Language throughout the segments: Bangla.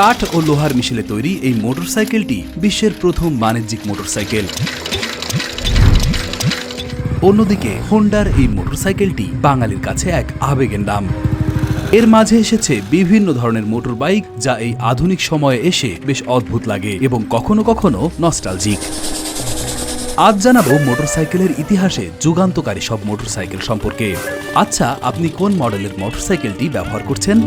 কাঠ ও লোহার মিশেলে তৈরি এই মোটরসাইকেলটি বিশ্বের প্রথম বাণিজ্যিক মোটরসাইকেল। অন্যদিকে হোন্ডার এই মোটরসাইকেলটি বাঙালির কাছে এক আবেগের নাম। এর মাঝে এসেছে বিভিন্ন ধরনের মোটর বাইক যা এই আধুনিক সময়ে এসে বেশ অদ্ভুত লাগে এবং কখনো কখনো নস্টালজিক। আজ জানাব মোটরসাইকেলের ইতিহাসে যুগান্তকারী সব মোটরসাইকেল সম্পর্কে। আচ্ছা আপনি কোন মডেলের মোটরসাইকেলটি ব্যবহার করছেন?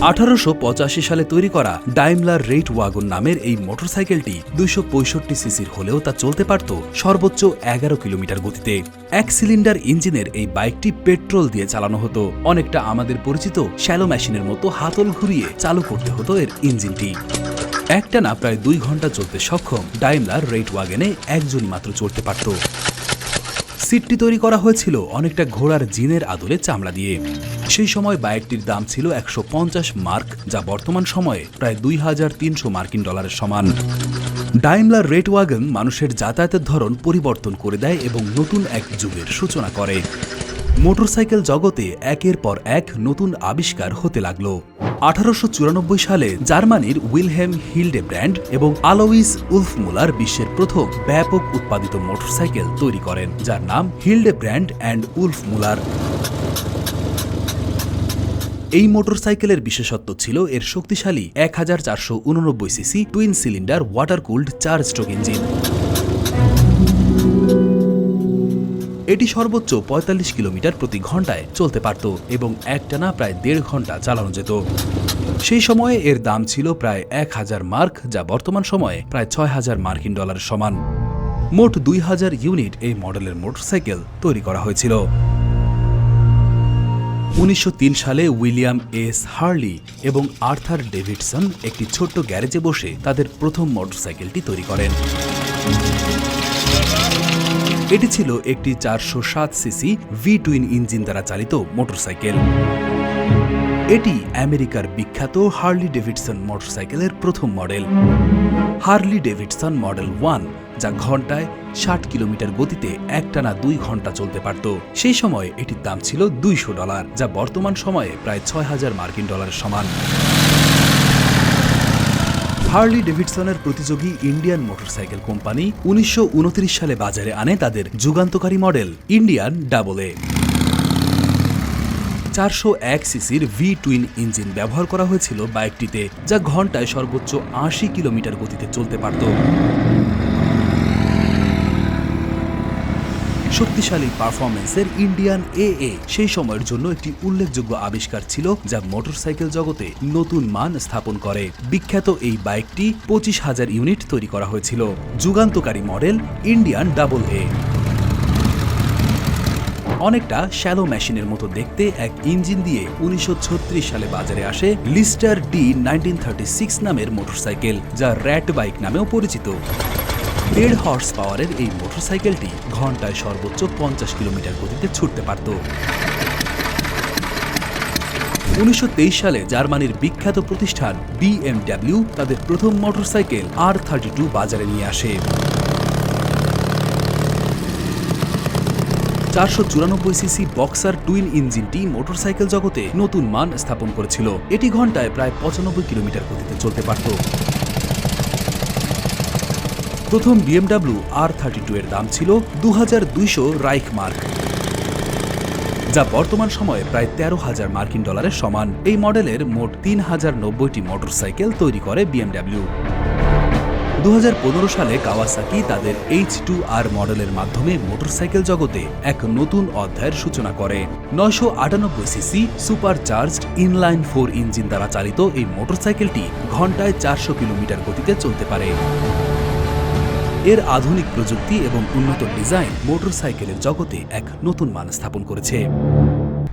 আঠারোশো পঁচাশি সালে তৈরি করা ডাইমলার রেট ওয়াগন নামের এই মোটরসাইকেলটি দুইশো পঁয়ষট্টি সিসির হলেও তা চলতে পারত সর্বোচ্চ এগারো কিলোমিটার গতিতে। এক সিলিন্ডার ইঞ্জিনের এই বাইকটি পেট্রোল দিয়ে চালানো হতো। অনেকটা আমাদের পরিচিত শ্যালো মেশিনের মতো হাতল ঘুরিয়ে চালু করতে হতো এর ইঞ্জিনটি। একটানা প্রায় দুই ঘণ্টা চলতে সক্ষম ডাইমলার রেট ওয়াগনে একজনই মাত্র চড়তে পারত। সিটটি তৈরি করা হয়েছিল অনেকটা ঘোড়ার জিনের আদলে চামড়া দিয়ে। সেই সময় বাইকটির দাম ছিল একশো পঞ্চাশ মার্ক, যা বর্তমান সময়ে প্রায় দুই হাজার তিনশো মার্কিন ডলারের সমান। ডাইমলার রেট ওয়াগন মানুষের যাতায়াতের ধরন পরিবর্তন করে দেয় এবং নতুন এক যুগের সূচনা করে। মোটরসাইকেল জগতে একের পর এক নতুন আবিষ্কার হতে লাগল। আঠারোশো সালে জার্মানির উইলহেম হিলডে ব্র্যান্ড এবং আলোইস উলফ মুলার বিশ্বের প্রথম ব্যাপক উৎপাদিত মোটরসাইকেল তৈরি করেন, যার নাম Hildebrand and Wolfmuller এই মোটরসাইকেলের বিশেষত্ব ছিল এর শক্তিশালী এক হাজার চারশো উননব্বই CC twin cylinder water cooled চার স্ট্রোক ইঞ্জিন এটি সর্বোচ্চ ৪৫ কিলোমিটার প্রতি ঘন্টায় চলতে পারত এবং একটানা প্রায় দেড় ঘণ্টা চালানো যেত। সেই সময়ে এর দাম ছিল প্রায় এক হাজার মার্ক, যা বর্তমান সময়ে প্রায় ছয় হাজার মার্কিন ডলারের সমান। মোট দুই হাজার ইউনিট এই মডেলের মোটরসাইকেল তৈরি করা হয়েছিল। উনিশশো তিন সালে উইলিয়াম এস হার্লি এবং আর্থার ডেভিডসন একটি ছোট্ট গ্যারেজে বসে তাদের প্রথম মোটরসাইকেলটি তৈরি করেন। এটি ছিল একটি চারশো সাত সিসি ভি টুইন ইঞ্জিন দ্বারা চালিত মোটরসাইকেল। এটি আমেরিকার বিখ্যাত হার্লি ডেভিডসন মোটরসাইকেলের প্রথম model. Harley Davidson model one, যা ঘন্টায় ষাট কিলোমিটার গতিতে একটানা দুই ঘণ্টা চলতে পারত। সেই সময় এটির দাম ছিল দুইশো ডলার, যা বর্তমান সময়ে প্রায় ছয় হাজার মার্কিন ডলারের সমান। হার্লি ডেভিডসনের প্রতিযোগী ইন্ডিয়ান মোটরসাইকেল কোম্পানি উনিশশো উনত্রিশ সালে বাজারে আনে তাদের যুগান্তকারী মডেল ইন্ডিয়ান ডাবল এ। চারশো এক সিসির ভি টুইন ইঞ্জিন ব্যবহার করা হয়েছিল বাইকটিতে, যা ঘন্টায় সর্বোচ্চ আশি কিলোমিটার গতিতে চলতে পারত। শক্তিশালী পারফরমেন্সের ইন্ডিয়ান এ এ সেই সময়ের জন্য একটি উল্লেখযোগ্য আবিষ্কার ছিল, যা মোটরসাইকেল জগতে নতুন মান স্থাপন করে। বিখ্যাত এই বাইকটি পঁচিশ হাজার ইউনিট তৈরি করা হয়েছিল। যুগান্তকারী মডেল ইন্ডিয়ান ডাবল এ অনেকটা শ্যালো মেশিনের মতো দেখতে এক ইঞ্জিন দিয়ে উনিশশো ছত্রিশ সালে বাজারে আসে লিস্টার ডি নাইনটিন নামের মোটরসাইকেল, যা র্যাট বাইক নামেও পরিচিত। দেড় হর্স পাওয়ারের এই মোটরসাইকেলটি ঘন্টায় সর্বোচ্চ পঞ্চাশ কিলোমিটার গতিতে ছুটতে পারত। উনিশশো তেইশ সালে জার্মানির বিখ্যাত প্রতিষ্ঠান বিএমডাব্লিউ তাদের প্রথম মোটরসাইকেল আর থার্টি বাজারে নিয়ে আসে। চারশো চুরানব্বই সিসি বক্সার টুইন ইঞ্জিনটি মোটরসাইকেল জগতে নতুন মান স্থাপন করেছিল। এটি ঘন্টায় প্রায় পঁচানব্বই কিলোমিটার গতিতে চলতে পারত। প্রথম বিএমডাব্লিউ আর থার্টি টু এর দাম ছিল দু হাজার দুইশো রাইক মার্ক, যা বর্তমান সময়ে প্রায় তেরো হাজার মার্কিন ডলারের সমান। এই মডেলের মোট তিন হাজার নব্বইটি মোটরসাইকেল তৈরি করে বিএমডাব্লিউ। দু হাজার পনেরো সালে কাওয়াসাকি তাদের এইচ টু আর মডেলের মাধ্যমে মোটরসাইকেল জগতে এক নতুন অধ্যায়ের সূচনা করে। নয়শো আটানব্বই CC supercharged inline four engine দ্বারা চালিত এই মোটরসাইকেলটি ঘন্টায় চারশো কিলোমিটার গতিতে চলতে পারে। এর আধুনিক প্রযুক্তি এবং উন্নত ডিজাইন মোটরসাইকেলের জগতে এক নতুন মান স্থাপন করেছে।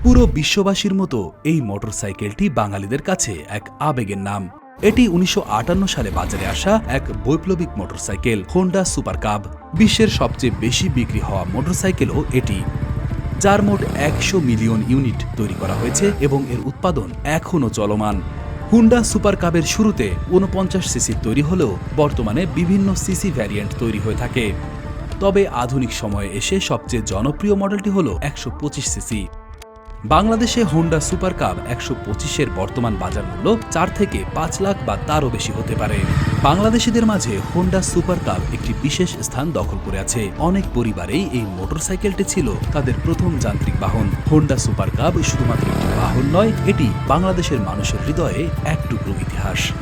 পুরো বিশ্ববাসীর মতো এই মোটরসাইকেলটি বাঙালিদের কাছে এক আবেগের নাম। এটি উনিশশো আটান্ন সালে বাজারে আসা এক বৈপ্লবিক মোটরসাইকেল হোন্ডা সুপার কাব বিশ্বের সবচেয়ে বেশি বিক্রি হওয়া মোটরসাইকেলও এটি, যার মোট একশো মিলিয়ন ইউনিট তৈরি করা হয়েছে এবং এর উৎপাদন এখনও চলমান। হুন্ডা সুপার কাবের শুরুতে উনপঞ্চাশ সিসি তৈরি হলেও বর্তমানে বিভিন্ন সিসি ভ্যারিয়েন্ট তৈরি হয়ে থাকে। তবে আধুনিক সময়ে এসে সবচেয়ে জনপ্রিয় মডেলটি হল একশো পঁচিশ সিসি। বাংলাদেশে হোন্ডা সুপার কাপ একশো পঁচিশের বর্তমান বাজার মূল্য চার থেকে পাঁচ লাখ বা তারও বেশি হতে পারে। বাংলাদেশিদের মাঝে হোন্ডা সুপার কাপ একটি বিশেষ স্থান দখল করে আছে। অনেক পরিবারেই এই মোটরসাইকেলটি ছিল তাদের প্রথম যান্ত্রিক বাহন। হোন্ডা সুপার কাপ শুধুমাত্র একটি বাহন নয়, এটি বাংলাদেশের মানুষের হৃদয়ে এক টুকরো ইতিহাস।